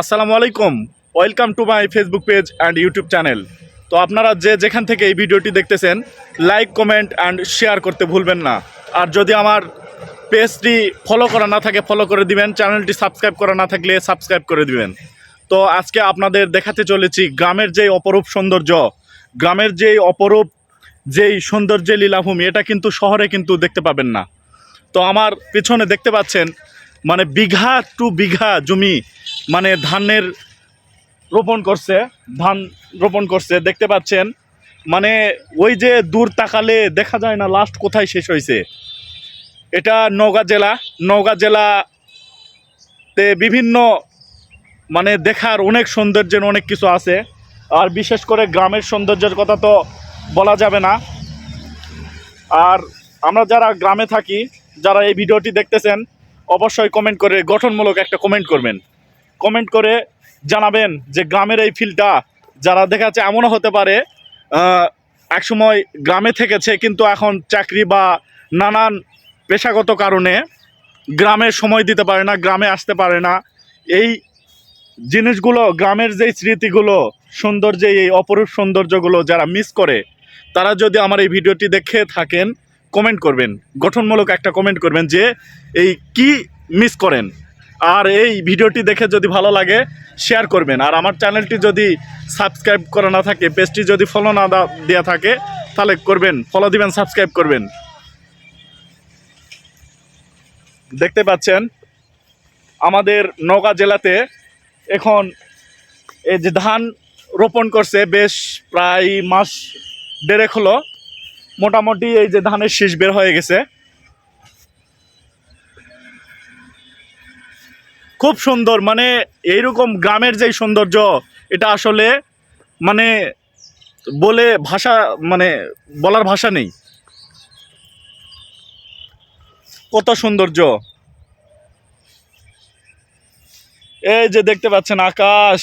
আসসালামু আলাইকুম। Welcome to my Facebook page and YouTube channel তো আপনারা যে যেখান থেকে এই ভিডিওটি দেখতেছেন লাইক কমেন্ট অ্যান্ড শেয়ার করতে ভুলবেন না। আর যদি আমার পেজটি ফলো করা না থাকে ফলো করে দিবেন। চ্যানেলটি সাবস্ক্রাইব করা না থাকলে সাবস্ক্রাইব করে দিবেন। তো আজকে আপনাদের দেখাতে চলেছি গ্রামের যেই অপরূপ সৌন্দর্য, গ্রামের যেই অপরূপ যেই সৌন্দর্যের লীলাভূমি, এটা কিন্তু শহরে কিন্তু দেখতে পাবেন না। তো আমার পিছনে দেখতে পাচ্ছেন মানে বিঘা টু বিঘা জমি মানে ধানের রোপণ করছে, ধান রোপণ করছে, দেখতে পাচ্ছেন? মানে ওই যে দূর তাকালে দেখা যায় না লাস্ট কোথায় শেষ হয়েছে। এটা নওগাঁ জেলা। নওগাঁ জেলাতে বিভিন্ন মানে দেখার অনেক সৌন্দর্যের অনেক কিছু আছে। আর বিশেষ করে গ্রামের সৌন্দর্যের কথা তো বলা যাবে না। আর আমরা যারা গ্রামে থাকি, যারা এই ভিডিওটি দেখতেছেন, অবশ্যই কমেন্ট করে গঠনমূলক একটা কমেন্ট করবেন। কমেন্ট করে জানাবেন যে গ্রামের এই ফিলটা, যারা দেখা যাচ্ছে এমনও হতে পারে একসময় গ্রামে থেকেছে, কিন্তু এখন চাকরি বা নানান পেশাগত কারণে গ্রামে সময় দিতে পারে না, গ্রামে আসতে পারে না। এই জিনিসগুলো, গ্রামের যেই স্মৃতিগুলো সৌন্দর্য এই অপরূপ সৌন্দর্যগুলো যারা মিস করে, তারা যদি আমার এই ভিডিওটি দেখে থাকেন কমেন্ট করবেন। গঠনমূলক একটা কমেন্ট করবেন যে, এই কি মিস করেন? আর এই ভিডিওটি দেখে যদি ভালো লাগে শেয়ার করবেন। আর আমার চ্যানেলটি যদি সাবস্ক্রাইব করা না থাকে পেজটি যদি ফলো না দেওয়া থাকে, তাহলে করবেন। ফলো দিবেন সাবস্ক্রাইব করবেন। দেখতে পাচ্ছেন, আমাদের নওগাঁ জেলাতে এখন এই যে ধান রোপণ করছে, বেশ প্রায় মাস দেড়েক হলো। মোটামুটি এই যে ধানের শীষ বের হয়ে গেছে। খুব সুন্দর মানে এইরকম গ্রামের যেই সৌন্দর্য, এটা আসলে মানে বলে ভাষা মানে বলার ভাষা নেই। কত সৌন্দর্য। এই যে দেখতে পাচ্ছেন আকাশ।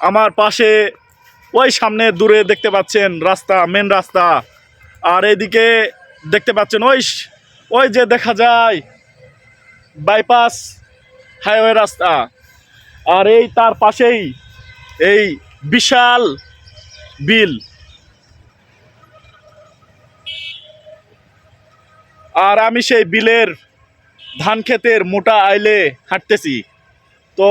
আমার পাশে ওই সামনে দূরে দেখতে পাচ্ছেন রাস্তা মেন রাস্তা। আর এদিকে দেখতে পাচ্ছেন, ওই ওই যে দেখা যায় বাইপাস হাইওয়ে রাস্তা। আর এই তার পাশেই এই বিশাল বিল। আর আমি সেই বিলের ধান ক্ষেতের মোটা আইলে হাঁটতেছি। তো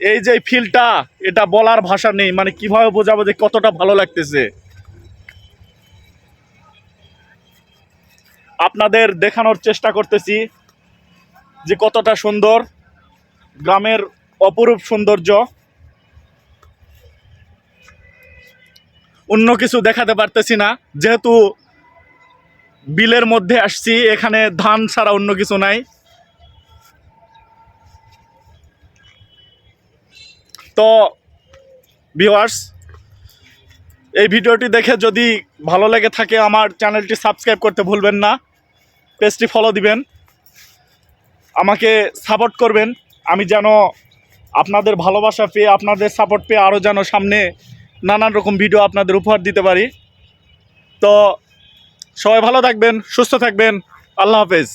এই যে ফিলটা, এটা বলার ভাষা নেই মানে কীভাবে বোঝাবো যে কতটা ভালো লাগতেছে? আপনাদের দেখানোর চেষ্টা করতেছি যে কতটা সুন্দর গ্রামের অপরূপ সৌন্দর্য। অন্য কিছু দেখাতে পারতেছি না, যেহেতু বিলের মধ্যে আসছি, এখানে ধান ছাড়া অন্য কিছু নাই। তো ভিউয়ার্স এই ভিডিওটি দেখে যদি ভালো লেগে থাকে আমার চ্যানেলটি সাবস্ক্রাইব করতে ভুলবেন না, পেজটি ফলো দিবেন, আমাকে সাপোর্ট করবেন, আমি যেন আপনাদের ভালোবাসা পেয়ে, আপনাদের সাপোর্ট পেয়ে আরও যেন সামনে নানান রকম ভিডিও আপনাদের উপহার দিতে পারি। তো সবাই ভালো থাকবেন, সুস্থ থাকবেন, আল্লাহ হাফেজ।